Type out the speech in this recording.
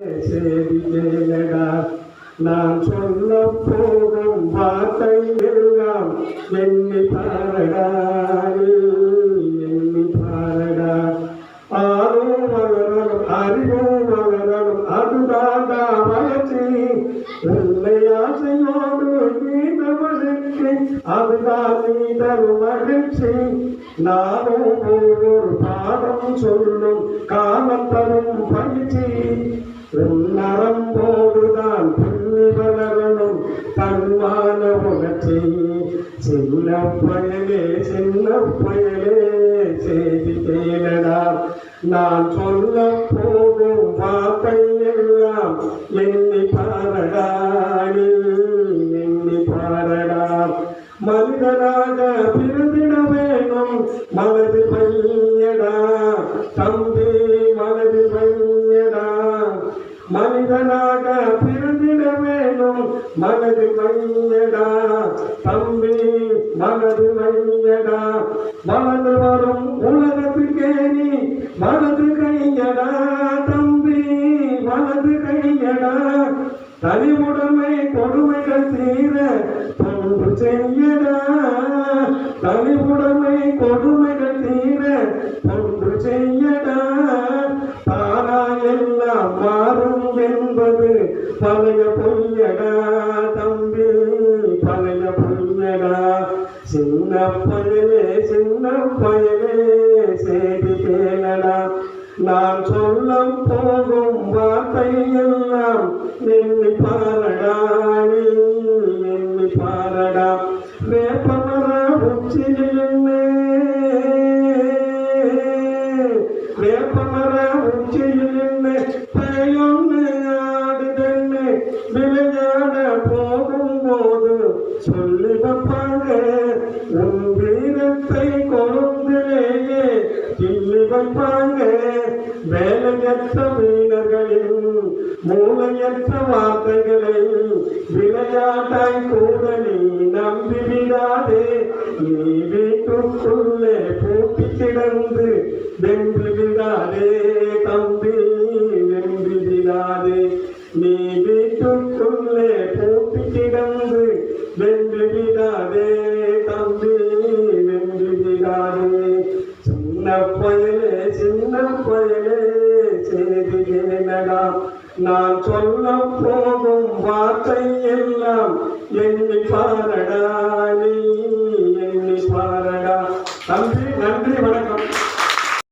சேதி நான் சொல்ல போகும் வார்த்தை எல்லாம் எண்ணி பாரடா. எண்ணி பாரடா ஆறும் வளரணும் அறிவும் வளரணும் அதுதாண்டா வளர்ச்சி உன்னை ஆசையோடு நீண்டவனுக்கு அதுதான் நீ தரும் மகிழ்ச்சி. நானும் ஒரு பாடம் சொல்லும் கா உணர்ச்சி சின்ன பயலே சின்ன பயலே செய்தி கேளடா நான் சொல்ல போகும் வார்த்தை எல்லாம் எண்ணி பாரடா நீ எண்ணி பாரடா. மனிதனாக பிறந்திட வேணும் மனது பையடா தம்பி மனிதனாக பிறந்திட வேணும் மனது மையடா. தம்பி மனது மையடா. மனது வரும் உலகத்துக்கே நீ மனது கையடா. தம்பி மனது கையடா. தனிவுடைமை கொடுமைகள் தீர பண்பு செய்யடா. தனிவுடைமை கொடுமை பழைய பொய்யடா தம்பி பழைய பொய்யடா சின்ன பயலே சின்ன பயலே செய்தி கேளடா நான் சொல்ல போகும் வார்த்தை எல்லாம் எண்ணி பாரடா நீ எண்ணி பாரடா வேப்பமர உச்சியில் வேப்பமர உச்சியில் விளையாட போகும்போது சொல்லி வைப்பாங்க உன் வீரத்தை கொழுந்திலேயே கிள்ளி வைப்பாங்க. வேலையற்ற மீனர்களின் மூளையற்ற வார்த்தைகளை விளையாட்டாய் கூட நீ நம்பி விடாதே. நீ வீட்டுக்குள்ளே பூட்டி கிடந்து வீட்டுக்குள்ளே பூட்டி கிடந்து வென்று விடாதே தம்பி வென்று விடாதே சின்ன பயலே சின்ன பயலே செய்தி கேளடா நான் சொல்ல போகும் வார்த்தை எல்லாம் எண்ணி பாரடா.